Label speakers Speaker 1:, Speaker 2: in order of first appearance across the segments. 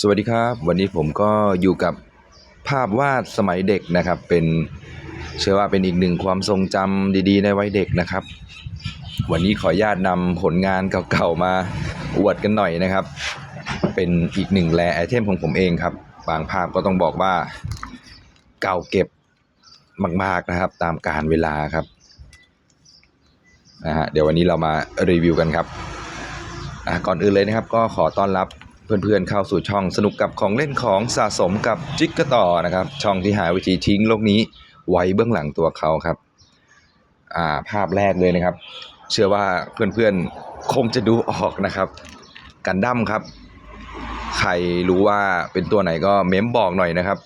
Speaker 1: สวัสดีครับ วันนี้ผมก็อยู่กับภาพวาดสมัยเด็กนะครับ เป็นเชื่อว่าเป็นอีกหนึ่งความทรงจำดี ๆ ในวัยเด็กนะครับ วันนี้ขออนุญาตนำผลงานเก่าๆมาอวดกันหน่อยนะครับ เป็นอีกหนึ่งแลไอเทมของผมเองครับ บางภาพก็ต้องบอกว่าเก่าเก็บมาก ๆนะครับ ตามการเวลาครับนะฮะเดี๋ยววันนี้เรามารีวิวกันครับก่อนอื่นเลยนะครับ ก็ขอต้อนรับ เพื่อนๆเข้าสู่ช่องสนุกกับของเล่นของสะสมกับจิ๊กกะต่อนะครับ ช่องที่หาวิธีทิ้งโลกนี้ไว้เบื้องหลังตัวเขาครับอ่าภาพแรกเลยนะครับ เชื่อว่าเพื่อนๆคงจะดูออกนะครับ กันดั้มครับ ใครรู้ว่าเป็นตัวไหนก็เม้มบอกหน่อยนะครับ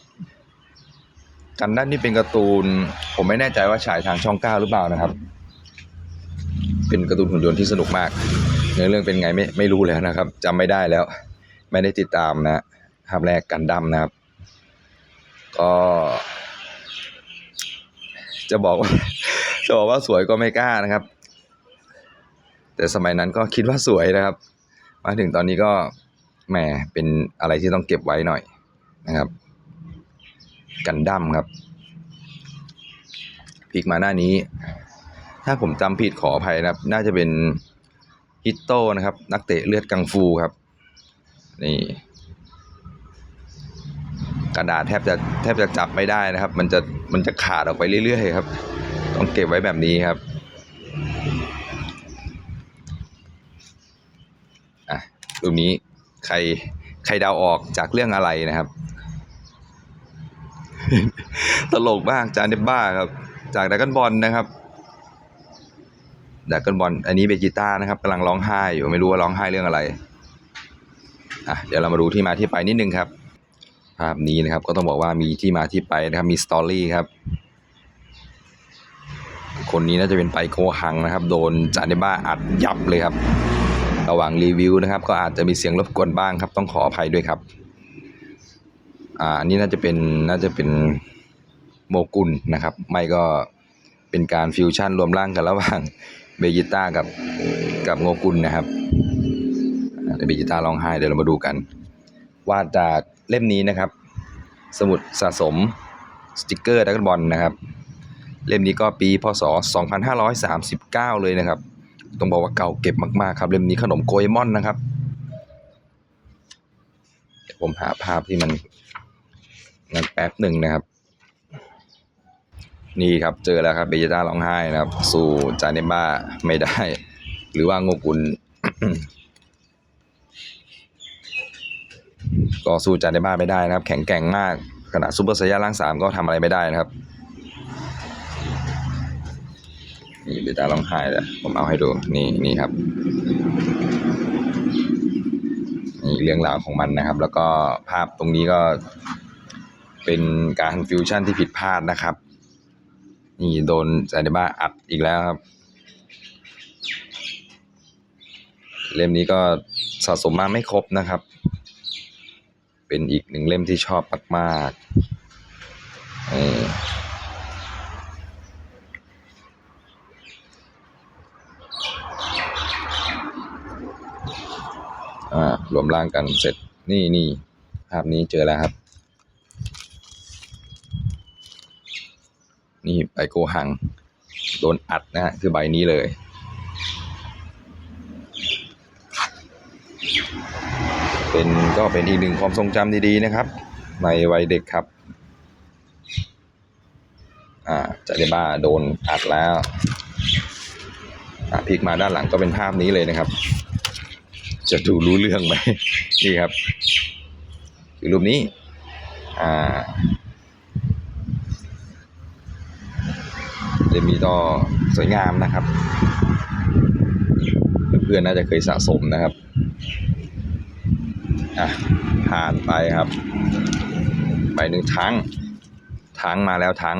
Speaker 1: กันดั้มนี่เป็นการ์ตูน ผมไม่แน่ใจว่าฉายทางช่องเก้าหรือเปล่านะครับ เป็นการ์ตูนหุ่นยนต์ที่สนุกมากเนื้อเรื่องเป็นไงไม่ไม่รู้แล้วนะครับจำไม่ได้แล้ว ไม่ได้ติดตามนะภาพแรกกันดั้มนะครับ ก็ จะบอกว่าจะบอกว่าสวยก็ไม่กล้านะครับ แต่สมัยนั้นก็คิดว่าสวยนะครับ มาถึงตอนนี้ก็แหมเป็นอะไรที่ต้องเก็บไว้หน่อยนะครับ กันดั้มครับพลิกมาหน้านี้ ถ้าผมจำผิดขออภัยนะครับ น่าจะเป็นฮิตโต้นะครับ นักเตะเลือดกังฟูครับ นี่ กระดาษแทบจะแทบจะจับไม่ได้นะครับ มันจะมันจะขาดออกไปเรื่อยๆครับ ต้องเก็บไว้แบบนี้ครับอะรูปนี้ใครใครเดาออกจากเรื่องอะไรนะครับ ตลกมากจานเดบ้าครับ จากดักกันบอลนะครับดักกันบอลอันนี้เบจิต้านะครับกำลังร้องไห้อยู่ไม่รู้ว่าร้องไห้เรื่องอะไร อะเดี๋ยวเรามาดูที่มาที่ไปนิดนึงครับ ภาพนี้นะครับก็ต้องบอกว่ามีที่มาที่ไปนะครับมีสตอรี่ครับ คนนี้น่าจะเป็นไปโคหังนะครับ โดนจานเนบ้าอัดยับเลยครับ ระหว่างรีวิวนะครับ ก็อาจจะมีเสียงรบกวนบ้างครับ ต้องขออภัยด้วยครับ อ่าอันนี้น่าจะเป็นน่าจะเป็นโมกุลนะครับ ไม่ก็เป็นการฟิวชั่นรวมร่างกันระหว่างเบจิต้ากับกับโงกุลนะครับ อ่าเบจิต้าร้องไห้เดี๋ยวเรามาดูกัน วาดจากเล่มนี้นะครับ สมุดสะสมสติกเกอร์ดักบอลนะครับ เล่มนี้ก็ปีพศ 2539 เลยนะครับ ต้องบอกว่าเก่าเก็บมากๆครับ เล่มนี้ขนมโกเอมอนนะครับผมหาภาพที่มันงันแป๊บหนึ่งนะครับ นี่ครับเจอแล้วครับเบจิต้าร้องไห้นะครับ สู่จาเนบ้าไม่ได้ หรือว่าโงกุล ก็สู้จานในบ้านไม่ได้นะครับ แข็งแกร่งมากขณะซูเปอร์ไซยาร่างสามก็ทำอะไรไม่ได้นะครับนี่เบต้าร้องไห้แล้วผมเอาให้ดูนี่นี่ครับนี่เรื่องราวของมันนะครับ แล้วก็ภาพตรงนี้ก็เป็นการฟิวชั่นที่ผิดพลาดนะครับ นี่โดนจานในบ้าอัดอีกแล้วครับ เล่มนี้ก็สะสมมาไม่ครบนะครับ เป็นอีกหนึ่งเล่มที่ชอบมากๆนี่อ่ารวมร่างกันเสร็จนี่นี่ภาพนี้เจอแล้วครับ นี่ใบโกหัง โดนอัดนะฮะคือใบนี้เลย เป็นก็เป็นอีกหนึ่งความทรงจำดีๆนะครับ ในวัยเด็กครับ อ่าจะได้บ้าโดนอัดแล้ว อ่าพลิกมาด้านหลังก็เป็นภาพนี้เลยนะครับ จะดูรู้เรื่องไหมนี่ครับคือรูปนี้ อ่าเดมีก็สวยงามนะครับ เพื่อนๆน่าจะเคยสะสมนะครับ อะผ่านไปครับ ไปหนึ่งทั้งทั้งมาแล้วทั้ง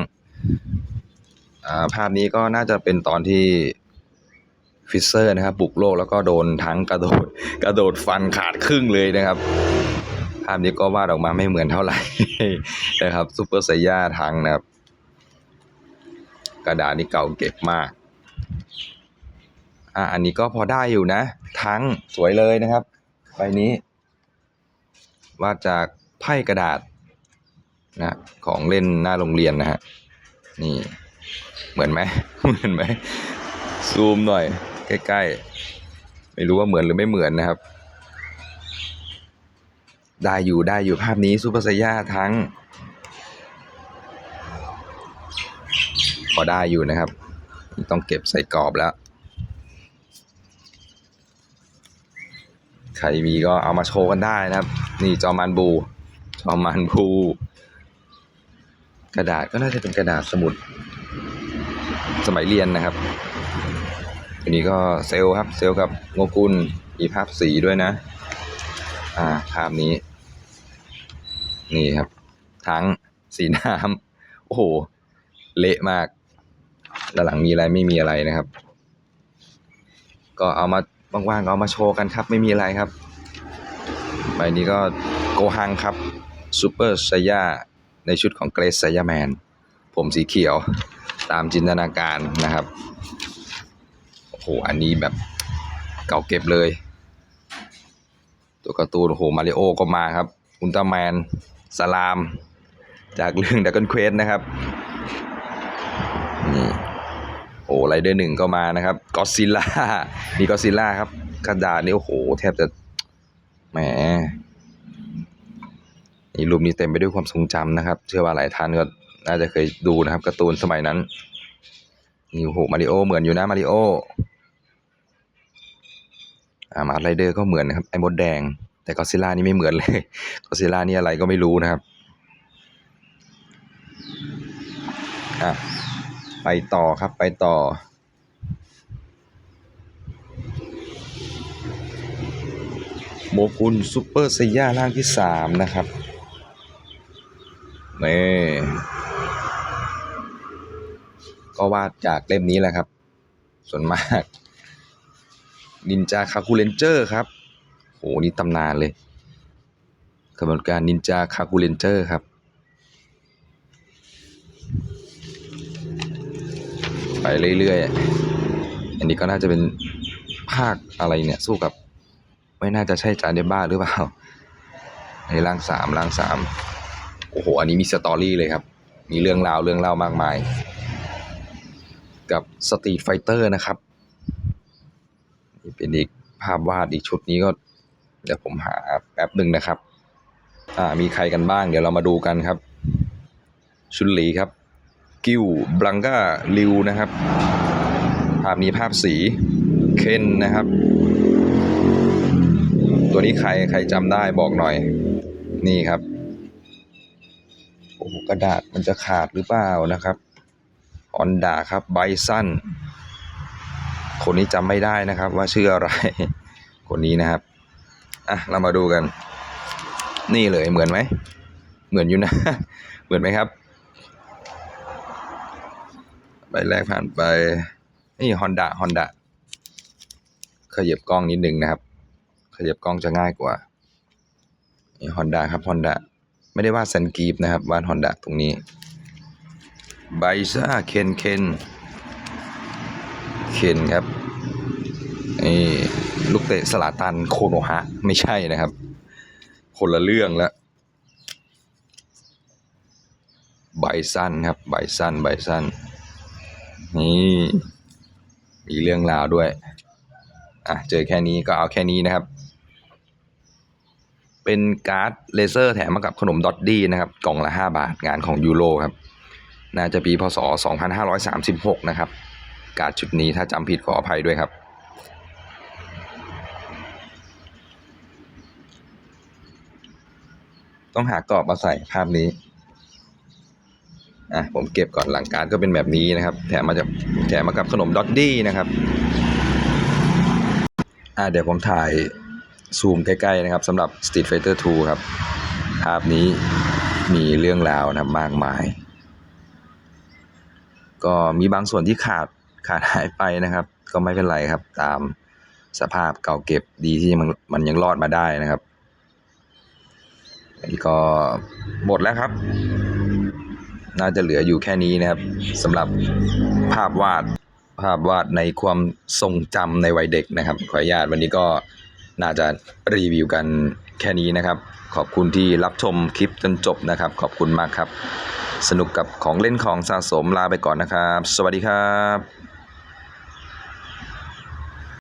Speaker 1: อ่าภาพนี้ก็น่าจะเป็นตอนที่ฟิสเซอร์นะครับบุกโลกแล้วก็โดนทั้งกระโดดกระโดดฟันขาดครึ่งเลยนะครับ ภาพนี้ก็วาดออกมาไม่เหมือนเท่าไหร่นะครับซูเปอร์ไซย่าทั้งนะครับ กระดาษนี่เก่าเก็บมากอะอันนี้ก็พอได้อยู่นะ ทั้งสวยเลยนะครับใบนี้ วาดจากไพ่กระดาษนะของเล่นหน้าโรงเรียนนะฮะนี่เหมือนไหมเหมือนไหมซูมหน่อย ใกล้ๆ ไม่รู้ว่าเหมือนหรือไม่เหมือนนะครับ ได้อยู่ได้อยู่ภาพนี้ซูเปอร์ไซย่าทั้ง พอได้อยู่นะครับ ต้องเก็บใส่กรอบแล้ว ใครมีก็เอามาโชว์กันได้นะครับ นี่จอมันบู จอมันบู กระดาษก็น่าจะเป็นกระดาษสมุด สมัยเรียนนะครับอันนี้ก็เซลครับ เซลกับโงกุลมีภาพสีด้วยนะ อ่า ภาพนี้ นี่ครับ ทั้งสีน้ำโอ้โห เละมากด้านหลังมีอะไรไม่มีอะไรนะครับ ก็เอามา ว่างๆเอามาโชว์กันครับ ไม่มีอะไรครับ ใบนี้ก็โกฮังครับซูเปอร์ไซย่าในชุดของเกรซไซย่าแมน ผมสีเขียวตามจินตนาการนะครับ โอ้โห อันนี้แบบเก่าเก็บเลย ตัวการ์ตูน โอ้โห มาริโอก็มาครับ อุลตร้าแมน สลาม จากเรื่องดักเกิลเควสนะครับ โอ้ไรเดอร์หนึ่งก็มานะครับก็ซิลล่านี่ก็ซิลล่าครับกระดาษนี่โอ้โห แทบจะแหมนี่รูปนี้เต็มไปด้วยความทรงจำนะครับ เชื่อว่าหลายท่านก็น่าจะเคยดูนะครับการ์ตูนสมัยนั้นนี่โอ้โหมาริโอเหมือนอยู่นะมาริโออ่ามาไรเดอร์ก็เหมือนนะครับไอ้มดแดง แต่ก็ซิล่านี่ไม่เหมือนเลยก็ซิล่านี่อะไรก็ไม่รู้นะครับอะ ไปต่อครับไปต่อ โมกุลซูเปอร์ไซย่าร่างที่สามนะครับนี่ก็วาดจากเล่มนี้แหละครับ ส่วนมากนินจาคาคูเลนเจอร์ครับโหนี่ตำนานเลยกระบวนการนินจาคาคูเลนเจอร์ครับ ไปเรื่อยๆ อันนี้ก็น่าจะเป็นภาคอะไรเนี่ย สู้กับ ไม่น่าจะใช่จานเดบ้าหรือเปล่า ในร่างสามร่างสามโอ้โห อันนี้มีสตอรี่เลยครับ มีเรื่องราวเรื่องเล่ามากมาย กับสตรีทไฟเตอร์นะครับ นี่เป็นอีกภาพวาดอีกชุดนี้ก็ เดี๋ยวผมหาแป๊บหนึ่งนะครับ อ่า มีใครกันบ้าง เดี๋ยวเรามาดูกันครับ ชุนหลีครับ กิวบลังกาลิวนะครับ ภาพนี้ภาพสีเคนนะครับ ตัวนี้ใครใครจำได้บอกหน่อย นี่ครับโอ้โหกระดาษมันจะขาดหรือเปล่านะครับออนดาครับไบซันคนนี้จำไม่ได้นะครับว่าชื่ออะไร คนนี้นะครับอะเรามาดูกัน นี่เลยเหมือนไหม เหมือนอยู่นะ เหมือนไหมครับ ใบแรกผ่านไปนี่ฮอนด a ฮอนด a ขยับกล้องนิดนึงนะครับ ขยับกล้องจะง่ายกว่านี่ฮอนด a ครับฮอนด a ไม่ได้วาดแซนกีฟนะครับวาดฮอนด a ตรงนี้ไบซ่าเคนเคนเคนครับนี่ลูกเตะสลาตันโคโนฮะ ไม่ใช่นะครับ คนละเรื่องแล้วไบซันครับไบซันไบซัน นี่มีเรื่องราวด้วย อะ เจอแค่นี้ก็เอาแค่นี้นะครับ เป็นการ์ดเลเซอร์แถมมากับขนมดอตดี้นะครับ กล่องละ 5 บาท งานของยูโรครับ น่าจะปีพศ 2536 นะครับ การ์ดชุดนี้ถ้าจำผิดขออภัยด้วยครับต้องหากรอบมาใส่ภาพนี้ อะผมเก็บก่อนหลังการก็เป็นแบบนี้นะครับ แถมมาจากแถมมากับขนมดอตดี้นะครับอะเดี๋ยวผมถ่ายซูมใกล้ๆนะครับสำหรับ Street Fighter 2 ครับ ภาพนี้มีเรื่องราวนะมากมาย ก็มีบางส่วนที่ขาดขาดหายไปนะครับ ก็ไม่เป็นไรครับ ตามสภาพเก่าเก็บดีที่มันมันยังรอดมาได้นะครับอันนี้ก็หมดแล้วครับ น่าจะเหลืออยู่แค่นี้นะครับสำหรับภาพวาดภาพวาดในความทรงจำในวัยเด็กนะครับ ขออนุญาตวันนี้ก็น่าจะรีวิวกันแค่นี้นะครับ ขอบคุณที่รับชมคลิปจนจบนะครับ ขอบคุณมากครับ สนุกกับของเล่นของสะสมลาไปก่อนนะครับ สวัสดีครับ